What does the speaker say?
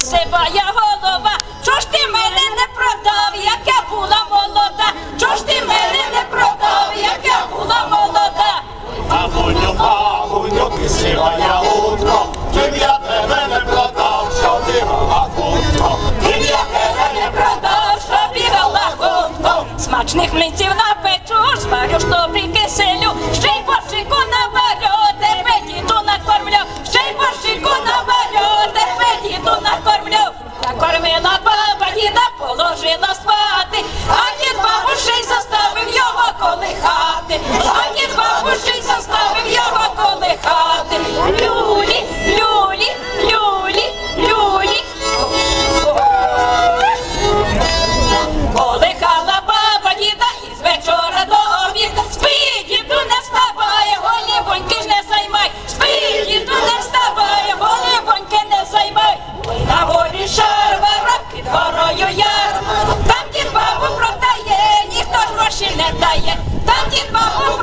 сивая голова. Чого ж ти мене не продав, як я була молода? Чого ж ти мене не продав, як я була молода? Бабуню, бабуню, ти сивая утро, Чим я тебе не продав, що ти була хутро. Він я тебе не продав, що бігала хутко. Смачних млинців напечу, зварю ж добрі киселю, ще й борщику Там дід бабу